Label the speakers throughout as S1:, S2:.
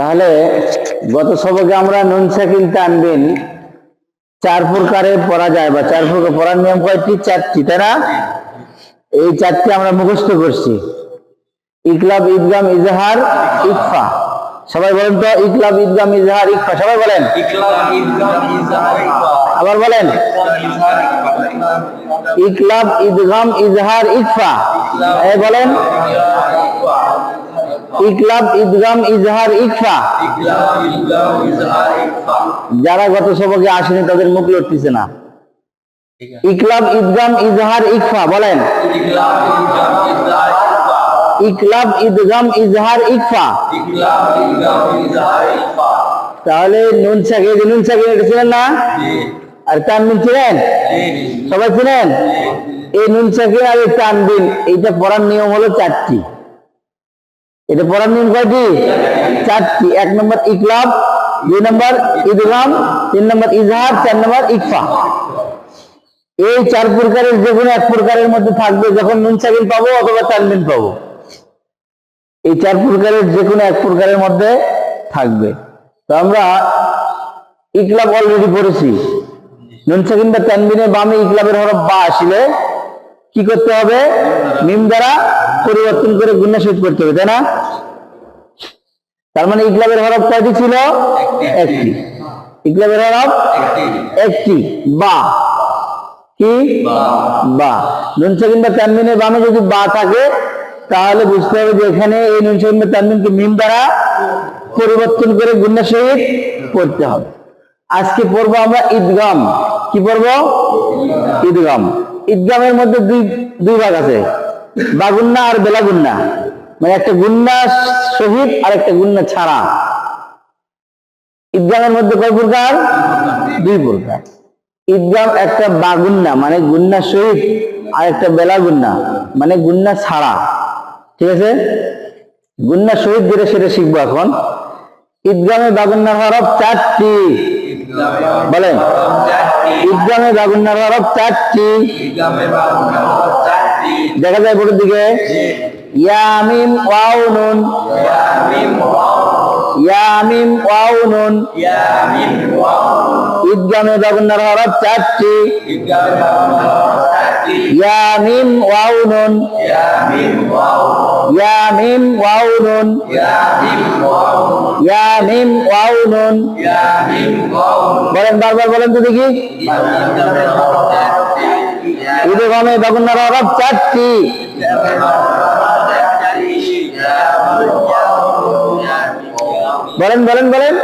S1: তাহলে গত সবকে আমরা নুন সাকিল টানবেন চার প্রকারে পড়া যায় বা চার প্রকার পড়ার নিয়ম কয়টি? চারটি তাই না? এই চারটি আমরা মুখস্থ করছি। ইকলাব ইদগাম ইজহার ইকফা। সবাই বলেন তো ইকলাব ঈদগাম ইজহার ইকফা। সবাই বলেন। আবার বলেন। ইকলাব ঈদগাম ইজহার ইকফা। এই বলেন। ইকলাব, ইদগাম, ইজহার, ইকফা। যারা গত সবকে আসেনি তাদের মুখ লড়তেছে না। ইকলাব, ইদগাম, ইজহার, ইকফা, বলেন। ইকলাব, ইদগাম, ইজহার, ইকফা। তাহলে নুন সাকিব নুন এটা ছিলেন না? আর তানবিন ছিলেন? সবাই ছিলেন? এই নুন সাকিব আর এই তানবিন, এইটা পড়ার নিয়ম হলো চারটি। এটা পড়ার নিয়ম কয়টি? চারটি। এক নম্বর ইকলাব, দুই নম্বর ইদগাম, তিন নম্বর ইজহার, চার নম্বর ইকফা। এই চার প্রকারের যে কোনো এক প্রকারের মধ্যে থাকবে যখন নুন সাকিব পাবো অথবা তানবিন পাবো। এই চার প্রকারের যে কোনো এক প্রকারের মধ্যে থাকবে। তো আমরা ইকলাব অলরেডি পড়েছি। নুন সাকিন বা তানবিনের বামে ইকলাবের হরফ বা আসলে কি করতে হবে? মিম দ্বারা পরিবর্তন করে গুণা শহীদ করতে হবে, তাই না? তার মানে ইকলাবের হরফ কয়টি ছিল? একটি। ইকলাবের হরফ একটি। বা। কি? বা। নুন সাকিন বা তানবিনের বামে যদি বা থাকে, তাহলে বুঝতে হবে যে এখানে এই নুন সাকিন বা তানবিনকে মিম দ্বারা পরিবর্তন করে গুণা শহীদ করতে হবে। আজকে পড়ব আমরা ঈদগাম। কি পড়ব? ঈদগাম। ঈদগামের মধ্যে দুই দুই ভাগ আছে। বাগুন্না আর বেলাগুন্না মানে একটা গুন্না শহীদ আর একটা গুন্না ছাড়া। ঈদগামের মধ্যে কয় প্রকার? দুই প্রকার। ঈদগাম একটা বাগুন্না মানে গুন্না শহীদ আর একটা বেলাগুন্না মানে গুন্না ছাড়া। ঠিক আছে? গুন্না শহীদ যেটা সেটা শিখব এখন। ঈদগামে বাগুন্নার হরফ চারটি বলেন। ঈদগামে বাগুন্নার হরফ চারটি। দেখা যায় বোর্ডের দিকে, ইয়ামিম ওয়াও নুন। ইয়ামিম ওয়াও নুন। ঈদগামে বাগুন্নার হরফ চারটি। ইয়ামিম ওয়াও নুন ইয়ামিম ওয়াও নুন ইয়ামিম ওয়াও নুন বলেন বারবার বলেন তো দেখি। ঈদগামে বাগুন্নার হরফ চারটি। বলেন বলেন বলেন।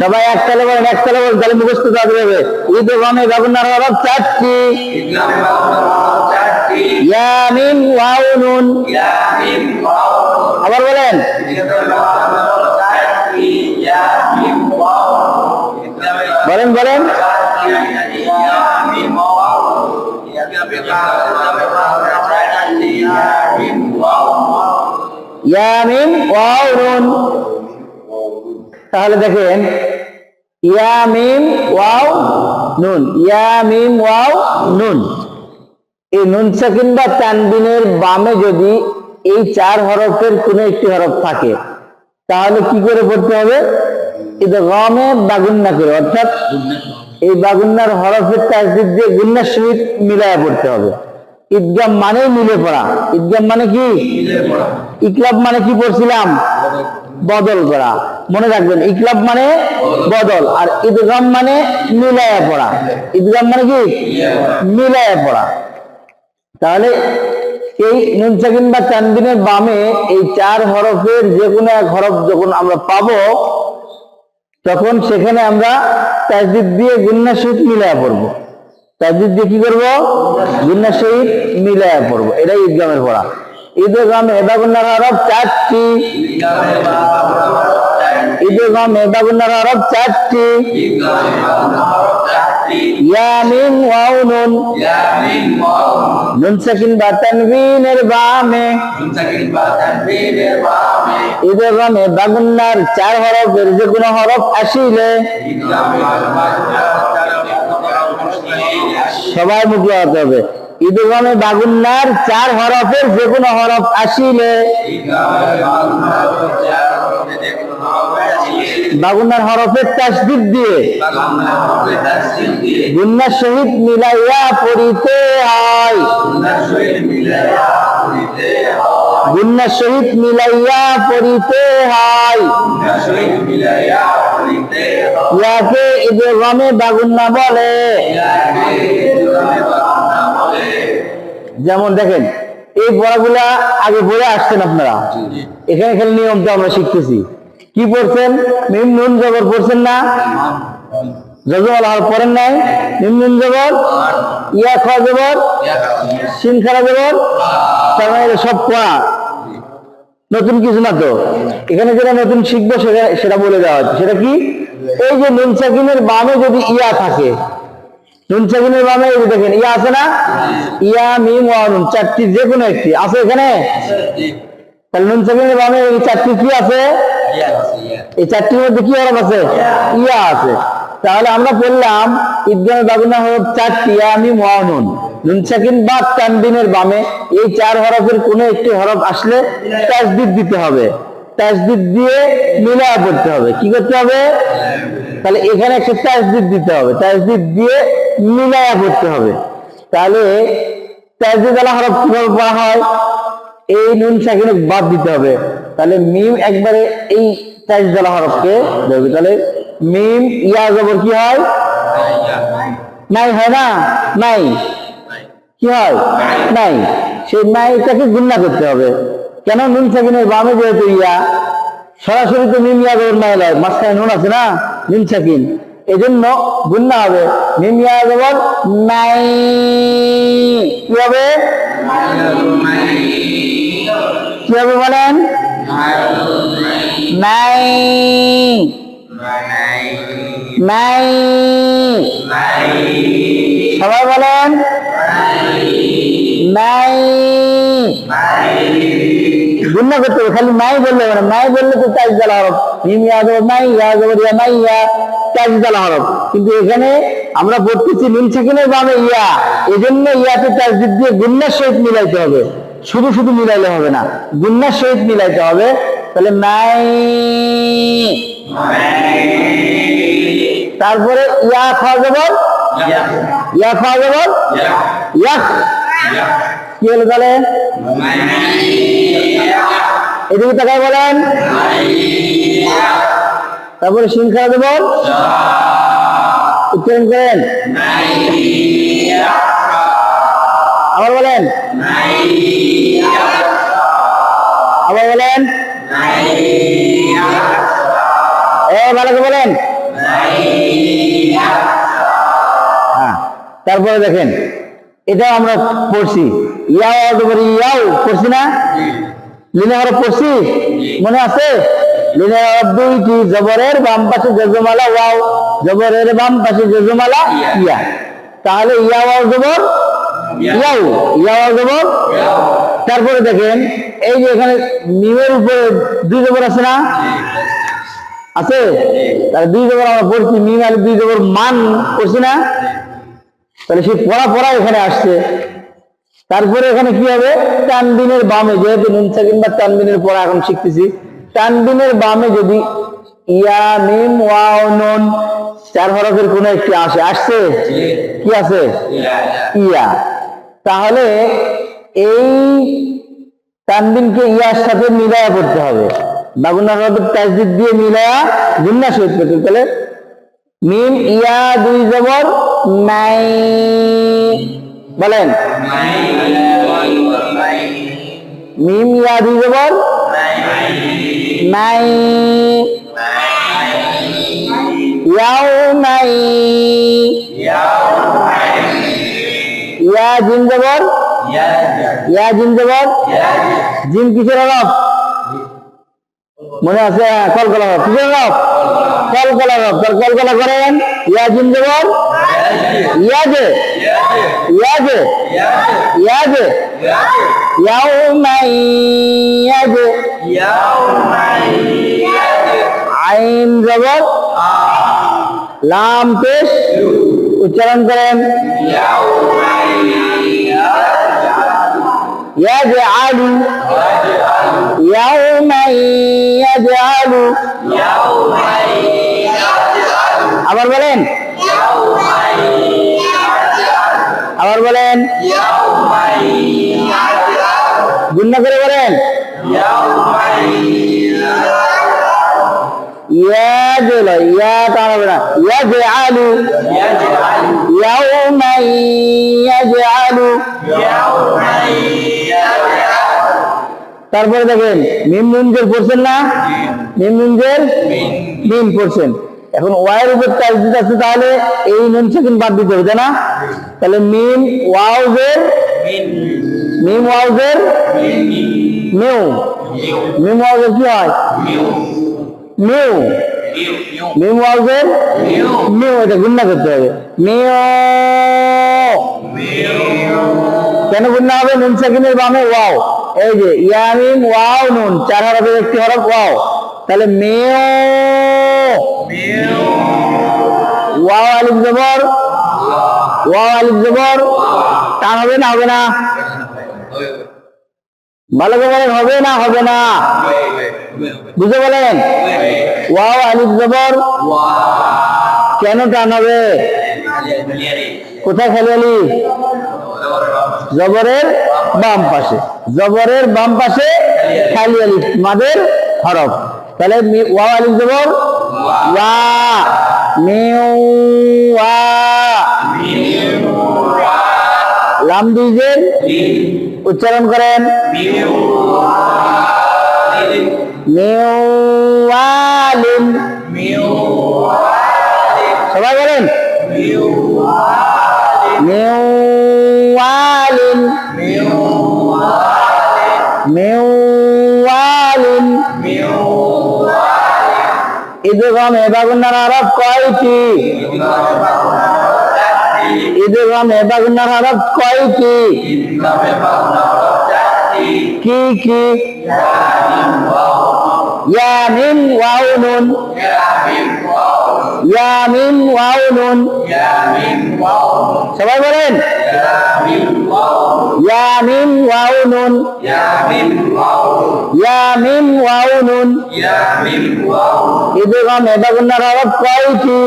S1: সবাই একতলে বলেন একতলে বলেন, তাহলে মুখস্থ তাদের হবে ঈদগামে বাগুন্নার হরফ চারটি ইয়ামিম ওয়াও নুন আবার বলেন বলেন বলেন। ইয়ামিম ওয়াও নুন তাহলে দেখেন ইয়ামিম ওয়াও নুন ইয়ামিম ওয়াও নুন। এই নুন সাকিন বা তানবিনের বামে যদি এই চার হরফের কোন একটি হরফ থাকে, তাহলে কি করে পড়তে হবে? গমে বাগুন্না করে, অর্থাৎ এই বাগুন্নার হরফের তাসদিদ দিয়ে গুন্নার সহিত মিলায় পড়তে হবে। ঈদগাম মানে মিলে পড়া। ঈদগাম মানে কি? ইকলাব মানে কি পড়ছিলাম? বদল করা। মনে রাখবেন ইকলাব মানে বদল আর ঈদগাম মানে মিলায়া পড়া। ঈদগাম মানে কি? মিলায়া পড়া। তাহলে এই নুন সাকিন বা তানবিনের বামে এই চার হরফের যে কোনো এক হরফ যখন আমরা পাবো তখন সেখানে আমরা তাজদিদ দিয়ে গুন্না মিলায়া পড়ব। তাজদিদ দিয়ে কি করব? গুন্না সহিত মিলায়া পড়ব। এটাই ঈদগামের পড়া। ঈদগাম এবাগুন্নার হরফ চারটি। ঈদগাম এবাগুন্নার হরফ চারটি। ইয়ামিন নুন সাকিন বা তানবিনের বামে। ঈদগামে বাগুন্নার চার হরফের যে কোনো হরফ আসিলে। সবাই মুখ লাগাতে হবে। ঈদগামে বাগুন্নার চার হরফের যে কোনো হরফ আসিলে। বাগুন্নার হরফের তাসদিদ দিয়ে। গুন্নার সহিত মিলাইয়া পড়িতে হয়। গুন্নার সহিত মিলাইয়া পড়িতে হয়। ইয়াকে ঈদগামে বাগুন্না বলে। যেমন দেখেন, এই পড়াগুলা আগে পড়ে আসছেন আপনারা। এখানে খালি নিয়মটা আমরা শিখতেছি। কি পড়ছেন? মিম নুন জবর পড়ছেন না? জজমাল আর পড়েন নাই। মিম নুন জবর ইয়া খাওয়া জবর সিন খারা জবর তার মানে সব পড়া নতুন কিছু না তো? এখানে যেটা নতুন শিখব সেটা সেটা বলে দেওয়া হচ্ছে। সেটা কি? এই যে নুন সাকিনের বামে যদি ইয়া থাকে, নুন সাকিনের বামে এই দেখেন, ইয়া আছে না? ইয়া, মিম ওয়া নুন, চারটি যে কোনো একটি। আছে এখানে? তাহলে নুন সাকিনের বামে এই চারটি কি আছে? এই চারটির মধ্যে কি হরফ আছে? ইয়া আছে। তাহলে আমরা বললাম ঈদগামে বাগুনা হরফ চারটি মিম ওয়া নুন সাকিন বা তানবিনের বামে, এই চার হরফের কোনো একটি হরফ আসলে তাসদিদ দিতে হবে। তাসদিদ দিয়ে মিলায়া পড়তে হবে। কি করতে হবে? তাহলে এখানে একটা তাসদিদ দিতে হবে। তাসদিদ দিয়ে মিলায়া পড়তে হবে। তাহলে তাসদিদ আলা হরফ কীভাবে পড়া হয়? এই নুন সাকিনে বাদ দিতে হবে। তাহলে মিম একবারে এই তাসদিদ আলা হরফকে ধরবে। তাহলে মিম, ইয়া জবর কি হয়? নাই হয় না? নাই। কি হয়? নাই। সেই নাইটাকে গুন্না করতে হবে। কেন? নুন সাকিনের বামে যেহেতু ইয়া। সরাসরি তো মিম, ইয়া, জবর, নাই লয়। মাঝখানে নুন আছে না? নুন সাকিন। এই জন্য গুন্না হবে। মিম, ইয়া, জবর, নাই। কি হবে? কি হবে বলেন? নাই। নাই সবাই বলেন। নাই গুন্না করতে হবে, খালি নাই বললে হবে না। নাই বললে তো তাজ জ্বালা হরফ। মিম ইয়া নাই ইয়া জবর ইয়া নাই ইয়া, তাজ জ্বালা হরফ। কিন্তু এখানে আমরা পড়তেছি নুন সাকিনের বামে ইয়া। এজন্য ইয়াতে তাজদিদ দিয়ে গুন্নার সহিত মিলাইতে হবে। শুধু শুধু মিলাইলে হবে না গুন্নার সহিত মিলাইতে হবে। তাহলে নাই তারপরে ইয়া খাওয়া যাবর ইয়া। খাওয়া যাবর ইয়া। কি হলো তাহলে? এদিকে তাকায় বলেন। তারপরে সিংখারা দেব উচ্চারণ করেন। আবার বলেন। আবার বলেন। এ ভালো করে বলেন। তারপরে দেখেন, এটাও আমরা পড়ছি। ইয়াও অথবা ইয়াও পড়ছি না? লিনে হরফ পড়ছি? মনে আছে? লিনে হরফ দুইটি, জবরের বাম পাশে জজমালা, ওয়াও। জবরের বাম পাশে জজমালা, ইয়া। তাহলে ইয়া ওয়াও জবর? ইয়াও। ইয়া ওয়াও জবর? তারপরে দেখেন, এই যে এখানে মিমের উপরে দুই জবর আছে না? আছে? তাহলে দুই জবর আমরা পড়ছি, মিম আর দুই জবর মান পড়ছি না? তাহলে সেই পড়া পড়া এখানে আসছে। তারপরে এখানে কি হবে? তানবিনের বামে যেহেতু নুন সাকিন বা তানবিনের পড়া এখন শিখতেছি তানবিনের বামে যদি ইয়া মিম ওয়াও নুন চার হরফের কোনো একটি আসে আসছে? কি আছে? ইয়া তাহলে এই তানবিনকে ইয়ার সাথে মিলায়া করতে হবে। হরফের তাজদিদ দিয়ে মিলায়া গুন্না সহিত তাহলে মিম ইয়া দুই জবর নাই বলেন। মিম ইয়া দুই জবর নাই ইয়াও নাই ইয়া জিম জবর ইয়া জিম জবর জিম কিসের হরফ মনে আছে? কলকলা হরফ কিসের হরফ কলকলা তার কলকলা করেন। ইয়া জিম জবর ইয়াজে ইয়াজে ইয়াজে ইয়াও নাই ইয়াজে আইন জবর লাম পেশ উচ্চারণ করেন ইয়াজআলু ইয়াউমান ইয়াজআলু আবার বলেন আবার বলেন গুন্না করে বলেন তারপরে দেখেন মিম মুঞ্জের পড়ছেন না? মিম মুঞ্জের মিম পড়ছেন। এখন ওয়াইয়ের উপর টাচ দিতে আছে তাহলে এই নুন সেকেন্ড বাদ দিতে হবে না? তাহলে মিম ওয়াউজের মিম ওয়াউজের মিউ। মিম ওয়াউজের কি হয়? মিউ। মিম ওয়াউজের মিউ, এটা গুন্না করতে হবে। মিউ কেন গুন্না হবে? নুন সেকেন্ডের বামে ওয়াও। এই যে ইয়ামিম ওয়াও, নুন, চার হরফের একটি হরফ, ওয়াও। তাহলে মেও। ওয়াও আলিফ জবর। ওয়াও আলিফ জবর। টান হবে না হবে না। ভালো করে বলেন, হবে না হবে না। বুঝে বলেন? ওয়াও আলিফ জবর। কেন টান হবে? কোথায় খালি আলিফ জবরের বাম পাশে। জবরের বাম পাশে খালি আলিফ মাদের হরফ। তাহলে ওয়া আলিফ জবর ওয়া। মিউ ওয়া লাম দুইজের উচ্চারণ করেন। মিউয়ালিন সবাই বলেন। মিউয়ালিন ঈদগাম এবাগুন্নার আরব কয়টি? ঈদগাম এবাগুন্নার আরব কয়টি? কি কি? ইয়া ওয়াও নুন ইয়া মিম ওয়াও নুন সবাই বলেন ইয়া মিম ওয়াও নুন ইয়া মিম ওয়াও নুন ঈদগাম এবাগুন্নার আরব কয়টি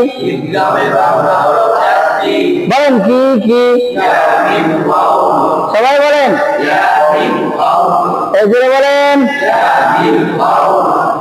S1: বলেন কি কি সবাই বলেন জোরে বলেন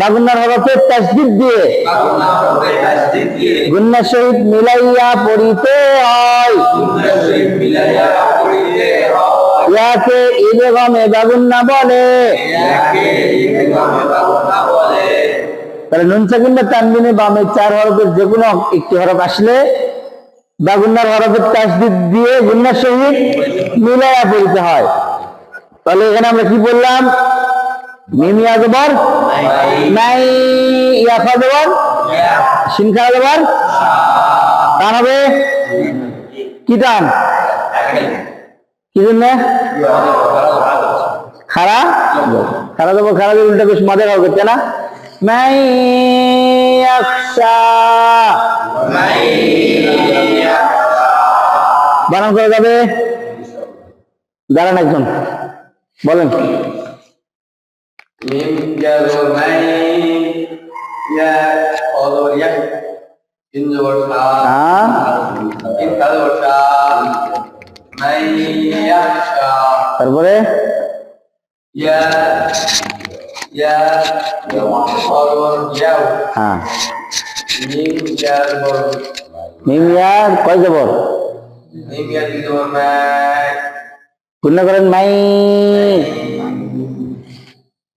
S1: বাগুনার হরফের তাসদিদ দিয়ে। গুন্না সহিত মিলাইয়া পড়িতে হয়। ইয়াকে ঈদগামে বাগুন্না বলে। তাহলে নুন সাকিন বা তানবিনে বামে চার হরফের যে কোনো একটি হরফ আসলে বাগুন্নার হরফের তাসদিদ দিয়ে গুন্নার সহিত মিলাইয়া পড়িতে হয়। তাহলে এখানে আমরা কি বললাম? মিমিয়া জবর নাই ইয়াফা জবর সিনখা জবর টান হবে? কি টান? কি জন্য? খারা? খারা দেবো খারা দেবো উল্টা বেশ মজার হবে তাই না? মাই ইয়াখশা বানান করা যাবে? দাঁড়ান একজন। বলেন।
S2: Mim jalur mai ya olur ya injur sa
S1: হ্যাঁ
S2: in kalur sa mai ya sa
S1: তারপরে
S2: ya ya olur ya
S1: হ্যাঁ
S2: mim jalur
S1: মিমিয়া কয় জবর
S2: mim ya jalur mai
S1: পূর্ণ করেন মাই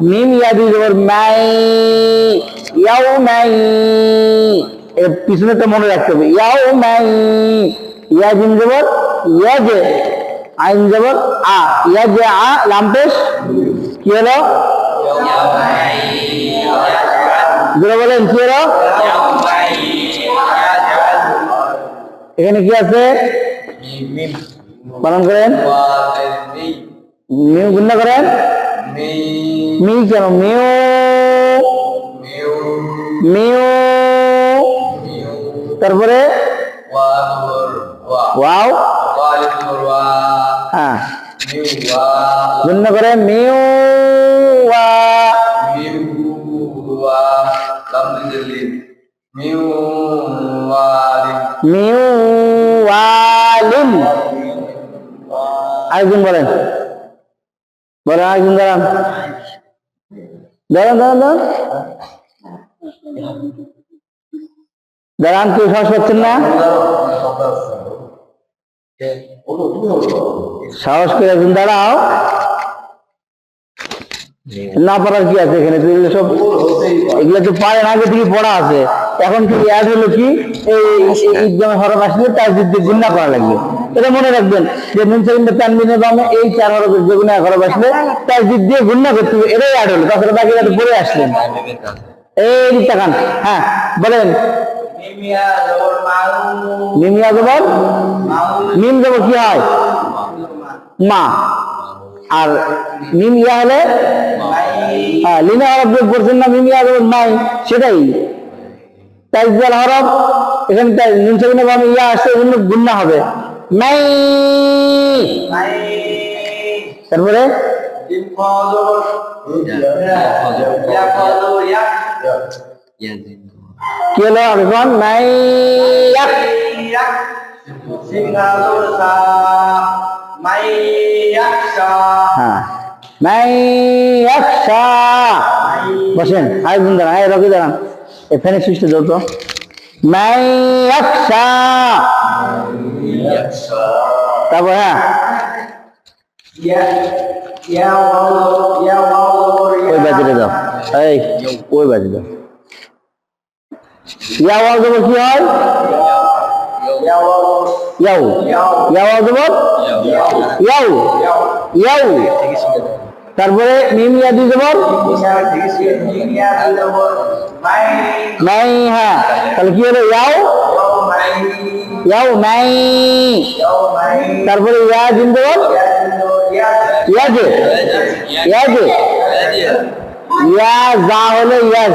S1: মিম ইয়াদি জবর মাই ইয়াও মাই এর তো মনে রাখতে হবে ইয়াও মাই ইয়া জিম জবর ইয়া জে আইন জবর আ। ইয়া জে আ লাম্পেশ কি হলো? বলেন কি হলো? এখানে কি আছে? পালন করেন। মিম। গুন্না করেন। মি কেন মেও
S2: মেও
S1: তারপরে? ওয়াও। হ্যাঁ। ভিন্ন করে মেও ওয়া মিউওয়ালিন আরেকজন বলেন। বলেন, আরেকজন দাঁড়ান। দাঁড়ান দাঁড়ান কেউ শ্বাস পাচ্ছেন না সাহস করে একজন দাঁড়াও না পারার কি আছে এখানে সব এগুলো তো পারেন আগে থেকে পড়া আছে এখন কি অ্যাড হলো কি এই ইকদমে হরফ আসলে তার গুণা করা লাগবে এটা মনে রাখবেন যে মুনসাইনটা তানবিনে বামে এই চার হরফের যে গুণা হরফ আসলে তার যুদ্ধ দিয়ে গুণা করতে হবে, এটাই অ্যাড হলো তাছাড়া বাকিটা তো পড়ে আসলেন এই তাকান হ্যাঁ বলেন।
S2: মিমিয়া জবর
S1: মিম জবর কি হয়? মা। আর মিম ইয়া হলে? হ্যাঁ লিনা হরফ যোগ করছেন না, মিম ইয়া জবর নাই, সেটাই। তাইজাল হরফ, এখানে তাই নুন বামে ইয়া আসছে এজন্য গুন্না হবে।
S2: মাই
S1: তারপরে
S2: ইয়া ইয়া
S1: কি হলো এখন নাই ইয়াক।
S2: ইয়া সিং না জবর সা মাই
S1: হ্যাঁ বসেন আরেকজন দাঁড়ান রকি দাঁড়ান ফ্যানের সুইচটা দাও তো নাই একশা
S2: ইয়াকশা
S1: তারপর হ্যাঁ
S2: ইয়া ইয়া ওয়াও ইয়া ওয়াও জবর
S1: ওই বাজিটা দাও এই ওই বাজি দাও ইয়া ওয়াও জবর কি হয়
S2: ইয়া ওয়াও
S1: ইয়াও ইয়া ওয়াও জবর ইয়াও ইয়াও তারপরে মিম ইয়া জবর?
S2: মাই
S1: নাই হ্যাঁ। তাহলে কি হলো? ইয়াও?
S2: ইয়াও
S1: নাই তারপরে ইয়া জবর?
S2: ইয়া
S1: ইয়াজে ইয়াজে ইয়া যা হলে ইয়াজ।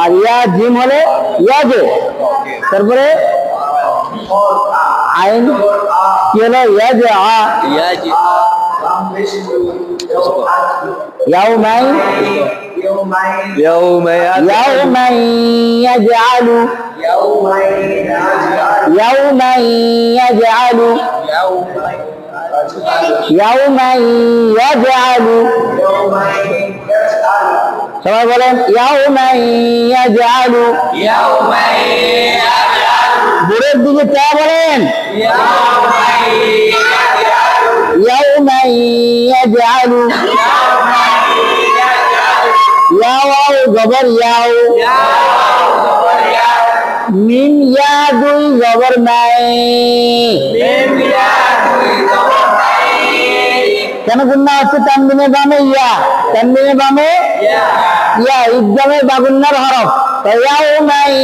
S1: আর ইয়া জিম হলে ইয়াজে তারপরে আইন? কি হলো? ইয়াজে আ। ইয়াও নাই
S2: يوم
S1: ইয়াও নাই ইয়াজআলু ইয়াও নাই ইয়াজআলু ইয়াও নাই ইয়াজআলু সবাই বলেন ইয়াও নাই ইয়াজআলু বুড়ের দিকে চা বলেন ইয়াও নাই ইয়াজআলু ইয়াও আও জবর ইয়াও মিম ইয়া দুই জবর নাই কেন গুন্না হচ্ছে তানবিনের বামে ইয়া তানবিনের বামে ইয়া ইকদমে বাগুন্নার হরফ তো ইয়াও নাই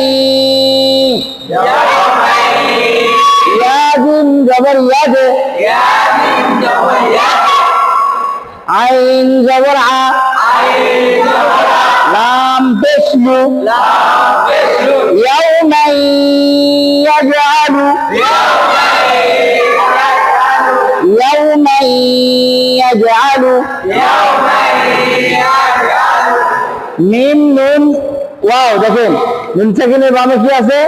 S1: আগুন জবর ইয়াদে। আইন জবর আ। লাম নাই ইয়াউমাই ইয়াজআলু নাই ইয়াজআলু মিম, নুন, ওয়াও, দেখেন। নুন থেকে বামে কি আছে?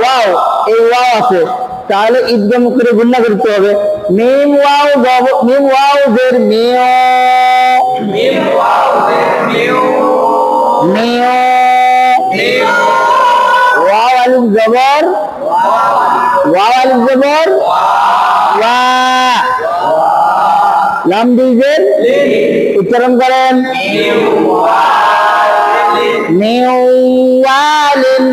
S1: ওয়াও। এই ওয়াও আছে। তাহলে ঈদগাম করে গুন্না করতে হবে। মিম ওয়াও মিম ওয়াও জের মিও। নিও ওয়াও আলিফ জবর। ওয়াও আলিফ জবর। ওয়া। লাম উচ্চারণ করেন। নিওয়ালিন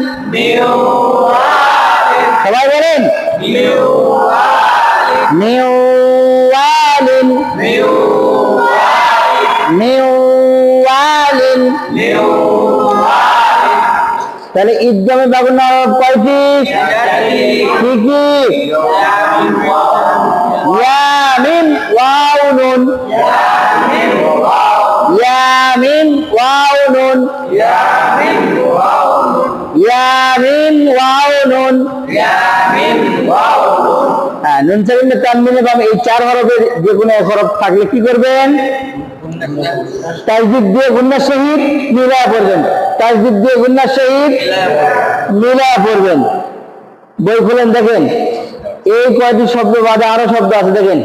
S1: সবাই বলেন। নিওয়ালিন নিওয়ালিন তাহলে ঈদগামে বাগুন কয়টি? কি কি ইয়ামিন ওয়াও নুন ইয়ামিন ওয়াও নুন। ইয়ামিন ওয়াও নুন। হ্যাঁ নুন পাবে এই চার হরফের যে কোনো এক হরফ থাকলে কি করবেন? তাজদিদ দিয়ে গুন্নার সহিত মিলা পড়বেন। তাজদিদ দিয়ে গুন্নার সহিত মিলা পড়বেন। বই খুলেন দেখেন। এই কয়টি শব্দ বাদে আরও শব্দ আছে দেখেন।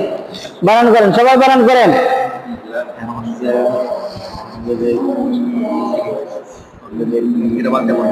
S1: বানান করেন সবাই বানান করেন।
S2: এটা বাদ দেবো